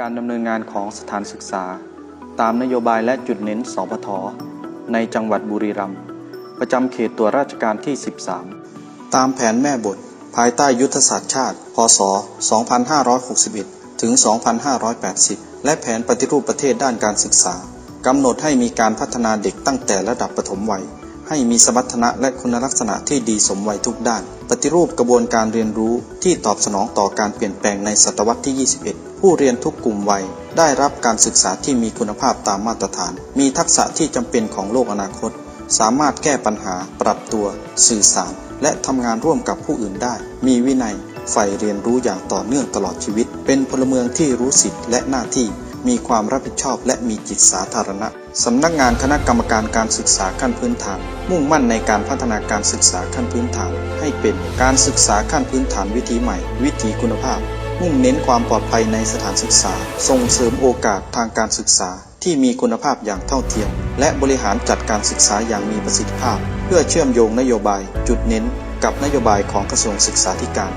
การดำเนินงานของสถานศึกษา ตามนโยบายและจุดเน้นสพทในจังหวัดบุรีรัมย์ประจำเขตตัวราชการที่ 13 ตามแผนแม่บท ภายใต้ยุทธศาสตร์ชาติ พศ 2561 ถึง 2580 และแผนปฏิรูปประเทศด้านการศึกษากำหนดให้มีการพัฒนาเด็กตั้งแต่ระดับปฐมวัย ให้มีสมรรถนะและคุณลักษณะที่ดีสมวัยทุกด้าน ปฏิรูปกระบวนการเรียนรู้ที่ตอบสนองต่อการเปลี่ยนแปลงในศตวรรษที่ 21 ผู้เรียนทุกกลุ่มวัย ได้รับการศึกษาที่มีคุณภาพตามมาตรฐาน มีทักษะที่จำเป็นของโลกอนาคต สามารถแก้ปัญหา ปรับตัว สื่อสาร และทำงานร่วมกับผู้อื่นได้ มีวินัยใฝ่เรียนรู้อย่างต่อเนื่องตลอดชีวิต เป็นพลเมืองที่รู้สิทธิและหน้าที่ มีความรับผิดชอบและมีจิตสาธารณะ สำนักงานคณะกรรมการการศึกษาขั้นพื้นฐาน มุ่งมั่นในการพัฒนาการศึกษาขั้นพื้นฐาน ให้เป็นการศึกษาขั้นพื้นฐานวิถีใหม่ วิถีคุณภาพ มุ่งเน้นความปลอดภัยในสถานศึกษา ส่งเสริมโอกาสทางการศึกษาที่มีคุณภาพอย่างเท่าเทียม และบริหารจัดการศึกษาอย่างมีประสิทธิภาพ เพื่อเชื่อมโยงนโยบาย จุดเน้น กับนโยบายของกระทรวงศึกษาธิการ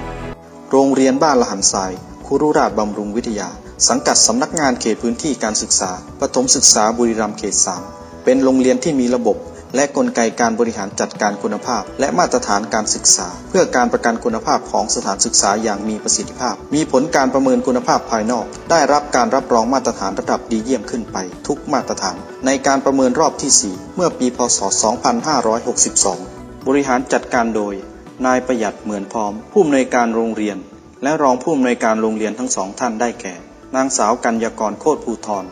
โรงเรียนบ้านละหันทรายคุรุราชบำรุงวิทยา สังกัดสำนักงานเขตพื้นที่การศึกษาปฐมศึกษาบุรีรัมย์เขต3เป็นโรงเรียนที่มีระบบ และกลไกการบริหารจัดการคุณภาพ และมาตรฐานการศึกษา เพื่อการประกันคุณภาพของสถานศึกษาอย่างมีประสิทธิภาพ มีผลการประเมินคุณภาพภายนอก ได้รับการรับรองมาตรฐานระดับดีเยี่ยมขึ้นไป ทุกมาตรฐาน ในการประเมินรอบที่ 4 เมื่อปีพศ 2562 บริหารจัดการโดย นายประหยัดเหมือนพร้อม ผู้อำนวยการโรงเรียน และรองผู้อำนวยการโรงเรียนทั้งสองท่านได้แก่ นางสาวกัญญากรโคตรภูทร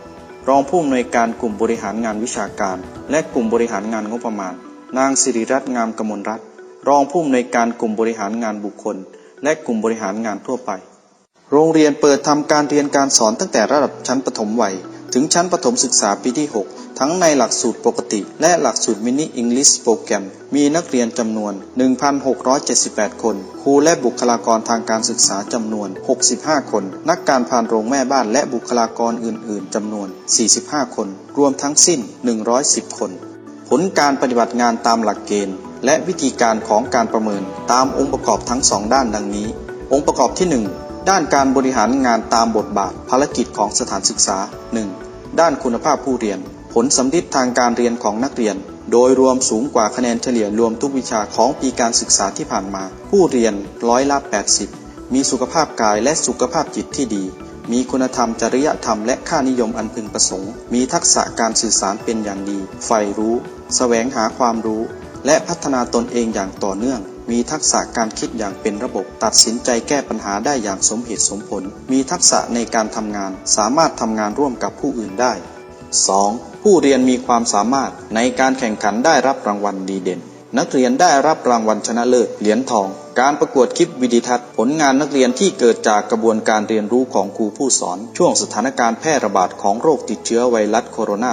รองผู้อำนวยการกลุ่มบริหารงานวิชาการ และกลุ่มบริหารงานงบประมาณ นางสิริรัตน์งามกมลรัตน์รองผู้อำนวยการกลุ่มบริหารงานบุคคล และกลุ่มบริหารงานทั่วไป โรงเรียนเปิดทำการเรียนการสอนตั้งแต่ระดับชั้นประถมวัย ถึงชั้นประถมศึกษาปีที่ 6 ทั้งในหลักสูตรปกติ และหลักสูตรมินิอังกฤษโปรแกรม มีนักเรียนจำนวน 1,678 คน ครูและบุคลากรทางการศึกษาจำนวน 65 คน นักการพานโรงแม่บ้านและบุคลากรอื่น ๆจำนวน 45 คน รวมทั้งสิ้น 110 คน ผลการปฏิบัติงานตามหลักเกณฑ์ และวิธีการของการประเมินตามองค์ประกอบทั้งสองด้านดังนี้ องค์ประกอบที่ 1ด้านการบริหารงานตามบทบาทภารกิจของสถานศึกษา 1. ด้านคุณภาพผู้เรียน ผลสำลิดทางการเรียนของนักเรียน โดยรวมสูงกว่าคะแนนเฉลี่ยรวมทุกวิชาของปีการศึกษาที่ผ่านมา ผู้เรียนร้อยละ 80 มีสุขภาพกายและสุขภาพจิตที่ดี มีคุณธรรมจริยธรรมและค่านิยมอันพึงประสงค์ มีทักษะการสื่อสารเป็นอย่างดี ใฝ่รู้แสวงหาความรู้ และพัฒนาตนเองอย่างต่อเนื่อง มีทักษะการคิดอย่างเป็นระบบ ตัดสินใจแก้ปัญหาได้อย่างสมเหตุสมผล มีทักษะในการทำงาน สามารถทำงานร่วมกับผู้อื่นได้ 2. ผู้เรียนมีความสามารถในการแข่งขันได้รับรางวัลดีเด่น นักเรียนได้รับรางวัลชนะเลิศเหรียญทอง การประกวดคลิปวิดีทัศน์ ผลงานนักเรียนที่เกิดจากกระบวนการเรียนรู้ของครูผู้สอน ช่วงสถานการณ์แพร่ระบาดของโรคติดเชื้อไวรัสโคโรนา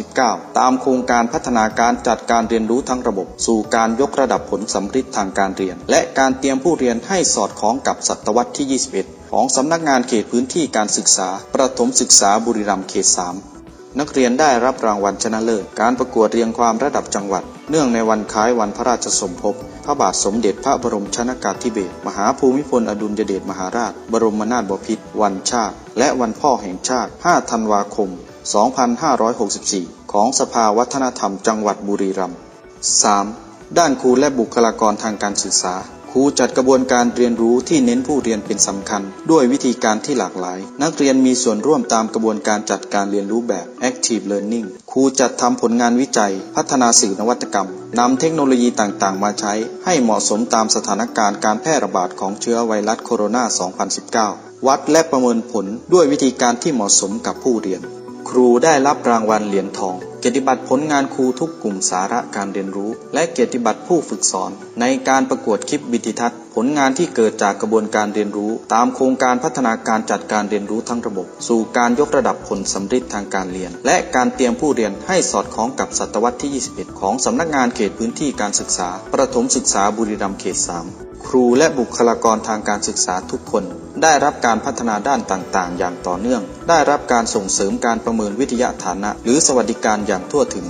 2019 ตามโครงการพัฒนาการจัดการเรียนรู้ทั้งระบบ สู่การยกระดับผลสำฤทธิ์ทางการเรียน และการเตรียมผู้เรียนให้สอดคล้องกับศตวรรษที่ 21 ของสำนักงานเขตพื้นที่การศึกษา ประถมศึกษาบุรีรัมย์เขต 3 นักเรียนได้รับรางวัลชนะเลิศ การประกวดเรียงความระดับจังหวัด เนื่องในวันคล้ายวันพระราชสมภพ พระบาทสมเด็จพระบรมชนากาธิเบศรมหาภูมิพลอดุลยเดชมหาราช บรมนาถบพิตรวันชาติ และวันพ่อแห่งชาติ 5 ธันวาคม 2564 ของสภาวัฒนธรรมจังหวัดบุรีรัมย์ 3. ด้านครูและบุคลากรทางการศึกษา รูจัดกระบวนการเรียนรู้ที่เน้นผู้เรียนเป็นสำคัญ ด้วยวิธีการที่หลากหลาย นักเรียนมีส่วนร่วมตามกระบวนการจัดการเรียนรู้แบบ active learning ครูจัดทำผลงานวิจัย พัฒนาสื่อนวัตกรรมนำเทคโนโลยีต่างๆ มาใช้ ให้เหมาะสมตามสถานการณ์การแพร่ระบาดของเชื้อไวรัสโคโรนา 2019วัดและประเมินผลด้วยวิธีการที่เหมาะสมกับผู้เรียน ครูได้รับรางวัลเหรียญทองเกียรติบัตรผลงานครูทุกกลุ่มสาระการเรียนรู้ และเกียรติบัตรผู้ฝึกสอน ในการประกวดคลิปวิดีทัศน์ ผลงานที่เกิดจากกระบวนการเรียนรู้ ตามโครงการพัฒนาการจัดการเรียนรู้ทั้งระบบ สู่การยกระดับผลสำฤทธิ์ทางการเรียน และการเตรียมผู้เรียนให้สอดคล้องกับศตวรรษที่ 21 ของสำนักงานเขตพื้นที่การศึกษา ประถมศึกษาบุรีรัมย์เขต 3 ครูและบุคลากรทางการศึกษาทุกคน ได้รับการพัฒนาด้านต่างๆ อย่างต่อเนื่อง ได้รับการส่งเสริมการประเมินวิทยาฐานะ หรือสวัสดิการอย่างทั่วถึง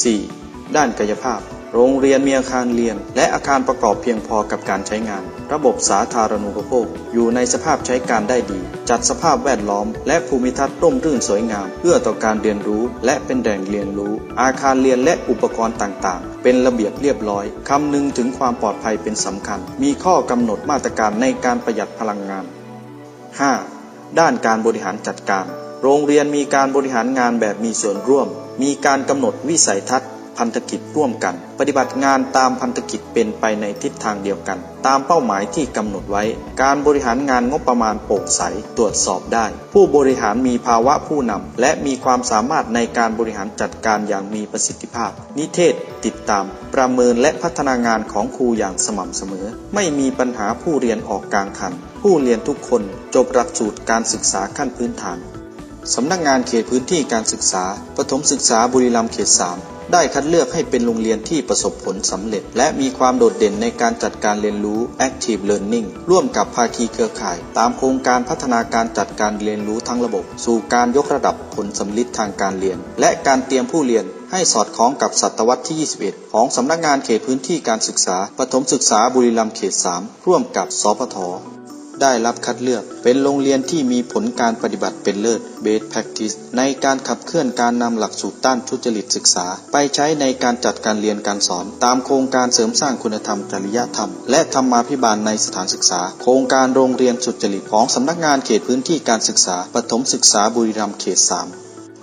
4. ด้านกายภาพ โรงเรียนมีอาคารเรียน และอาคารประกอบเพียงพอกับการใช้งาน ระบบสาธารณูปโภค อยู่ในสภาพใช้การได้ดี จัดสภาพแวดล้อม และภูมิทัศน์ร่มรื่นสวยงาม เพื่อต่อการเรียนรู้ และเป็นแหล่งเรียนรู้ อาคารเรียนและอุปกรณ์ต่างๆ เป็นระเบียบเรียบร้อยคำนึงถึงความปลอดภัยเป็นสำคัญ มีข้อกำหนดมาตรการในการประหยัดพลังงาน 5. ด้านการบริหารจัดการ โรงเรียนมีการบริหารงานแบบมีส่วนร่วม มีการกำหนดวิสัยทัศน์ พันธกิจร่วมกัน ปฏิบัติงานตามพันธกิจเป็นไปในทิศทางเดียวกัน ตามเป้าหมายที่กำหนดไว้ การบริหารงานงบประมาณโปร่งใสตรวจสอบได้ ผู้บริหารมีภาวะผู้นำและมีความสามารถในการบริหารจัดการอย่างมีประสิทธิภาพ นิเทศ ติดตาม ประเมินและพัฒนางานของครูอย่างสม่ำเสมอ ไม่มีปัญหาผู้เรียนออกกลางคัน ผู้เรียนทุกคนจบหลักสูตรการศึกษาขั้นพื้นฐาน สำนักงานเขตพื้นที่การศึกษาปฐมศึกษาบุรีรัมย์เขต 3 ได้คัดเลือกให้เป็นโรงเรียนที่ประสบผลสำเร็จ และมีความโดดเด่นในการจัดการเรียนรู้ Active Learning ร่วมกับภาคีเครือข่าย ตามโครงการพัฒนาการจัดการเรียนรู้ทั้งระบบ สู่การยกระดับผลสำลิดทางการเรียน และการเตรียมผู้เรียนให้สอดคล้องกับศตวรรษที่ 21 ของสำนักงานเขตพื้นที่การศึกษาปฐมศึกษาบุรีรัมย์เขต 3 ร่วมกับสพท ได้รับคัดเลือก เป็นโรงเรียนที่มีผลการปฏิบัติเป็นเลิศ Best Practice ในการขับเคลื่อนการนำหลักสูตรต้านทุจริตศึกษา ไปใช้ในการจัดการเรียนการสอน ตามโครงการเสริมสร้างคุณธรรมจริยธรรม และธรรมาภิบาลในสถานศึกษา โครงการโรงเรียนสุจริตของสำนักงานเขตพื้นที่การศึกษาปฐมศึกษาบุรีรัมย์เขต 3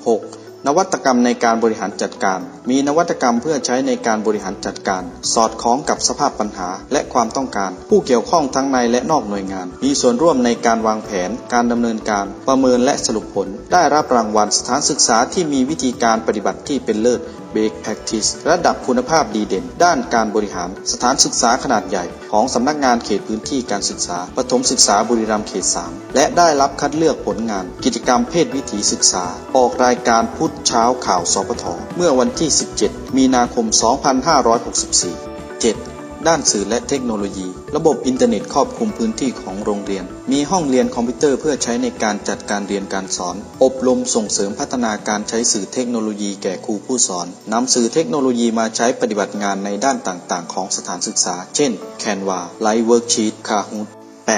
6. นวัตกรรมในการบริหารจัดการ มีนวัตกรรมเพื่อใช้ในการบริหารจัดการ สอดคล้องกับสภาพปัญหา และความต้องการ ผู้เกี่ยวข้องทั้งในและนอกหน่วยงาน มีส่วนร่วมในการวางแผน การดำเนินการ ประเมินและสรุปผล ได้รับรางวัลสถานศึกษาที่มีวิธีการปฏิบัติที่เป็นเลิศ Best Practice ระดับคุณภาพดีเด่น ด้านการบริหาร สถานศึกษาขนาดใหญ่ ของสำนักงานเขตพื้นที่การศึกษาปฐมศึกษาบุรีรัมย์เขต 3 และได้รับคัดเลือกผลงาน กิจกรรมเพศวิถีศึกษา ออกรายการพุธเช้าข่าวสปทเมื่อวันที่ 17 มีนาคม 2564 7. ด้านสื่อและเทคโนโลยี ระบบอินเทอร์เน็ตครอบคลุมพื้นที่ของโรงเรียน มีห้องเรียนคอมพิวเตอร์เพื่อใช้ในการจัดการเรียนการสอน อบรมส่งเสริมพัฒนาการใช้สื่อเทคโนโลยีแก่ครูผู้สอนนำสื่อเทคโนโลยีมาใช้ปฏิบัติงานในด้านต่างๆ ของสถานศึกษา เช่น Canva Live Worksheet Kahoot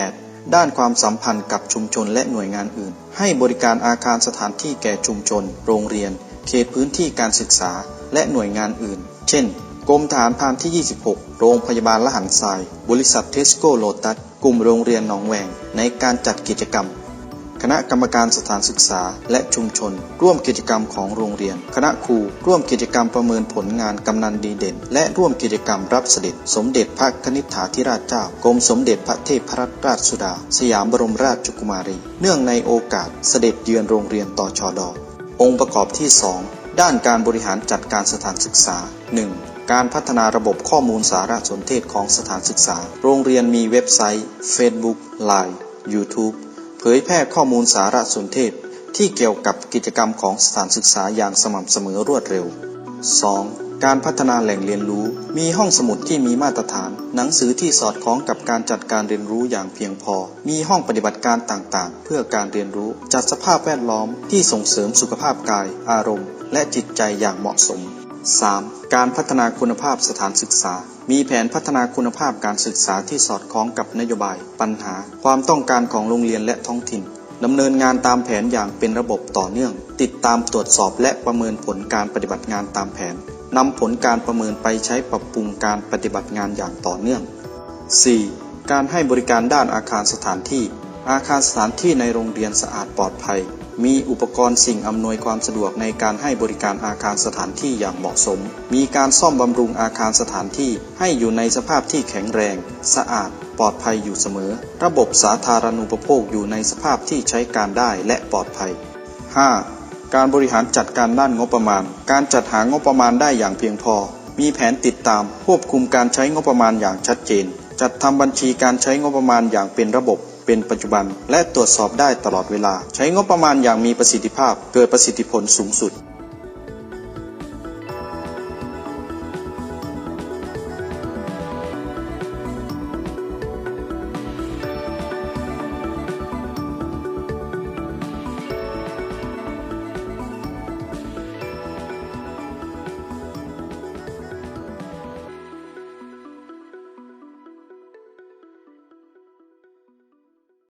8. ด้านความสัมพันธ์กับชุมชนและหน่วยงานอื่น ให้บริการอาคารสถานที่แก่ชุมชน โรงเรียน เขตพื้นที่การศึกษา และหน่วยงานอื่น เช่น กรมฐานพรานที่ 26 โรงพยาบาลละหันทราย บริษัทเทสโก้โลตัส กลุ่มโรงเรียนหนองแหวง ในการจัดกิจกรรม คณะกรรมการสถานศึกษา และชุมชน ร่วมกิจกรรมของโรงเรียน คณะครู ร่วมกิจกรรมประเมินผลงานกำนันดีเด่น และร่วมกิจกรรมรับเสด็จ สมเด็จพระนิษฐาธิราชเจ้ากรมสมเด็จพระเทพรัตนราชสุดา สยามบรมราชกุมารี เนื่องในโอกาสเสด็จเยือนโรงเรียนต่อชอดอองค์ประกอบที่ 2 ด้านการบริหารจัดการสถานศึกษา 1. การพัฒนาระบบข้อมูลสารสนเทศของสถานศึกษา โรงเรียนมีเว็บไซต์ Facebook Line YouTube เผยแพร่ข้อมูลสารสนเทศ ที่เกี่ยวกับกิจกรรมของสถานศึกษาอย่างสม่ำเสมอรวดเร็ว 2. การพัฒนาแหล่งเรียนรู้ มีห้องสมุดที่มีมาตรฐาน หนังสือที่สอดคล้องกับการจัดการเรียนรู้อย่างเพียงพอ มีห้องปฏิบัติการต่างๆ เพื่อการเรียนรู้ จัดสภาพแวดล้อมที่ส่งเสริมสุขภาพกาย อารมณ์ และจิตใจอย่างเหมาะสม 3. การพัฒนาคุณภาพสถานศึกษา มีแผนพัฒนาคุณภาพการศึกษาที่สอดคล้องกับนโยบาย ปัญหา ความต้องการของโรงเรียนและท้องถิ่นดำเนินงานตามแผนอย่างเป็นระบบต่อเนื่อง ติดตามตรวจสอบและประเมินผลการปฏิบัติงานตามแผน นำผลการประเมินไปใช้ปรับปรุงการปฏิบัติงานอย่างต่อเนื่อง 4. การให้บริการด้านอาคารสถานที่ อาคารสถานที่ในโรงเรียนสะอาดปลอดภัย มีอุปกรณ์สิ่งอำนวยความสะดวกในการให้บริการอาคารสถานที่อย่างเหมาะสม มีการซ่อมบำรุงอาคารสถานที่ให้อยู่ในสภาพที่แข็งแรง สะอาด ปลอดภัยอยู่เสมอ ระบบสาธารณูปโภคอยู่ในสภาพที่ใช้การได้และปลอดภัย 5. การบริหารจัดการด้านงบประมาณ การจัดหางบประมาณได้อย่างเพียงพอ มีแผนติดตาม ควบคุมการใช้งบประมาณอย่างชัดเจน จัดทำบัญชีการใช้งบประมาณอย่างเป็นระบบ เป็นปัจจุบัน และตรวจสอบได้ตลอดเวลา ใช้งบประมาณอย่างมีประสิทธิภาพ เกิดประสิทธิผลสูงสุด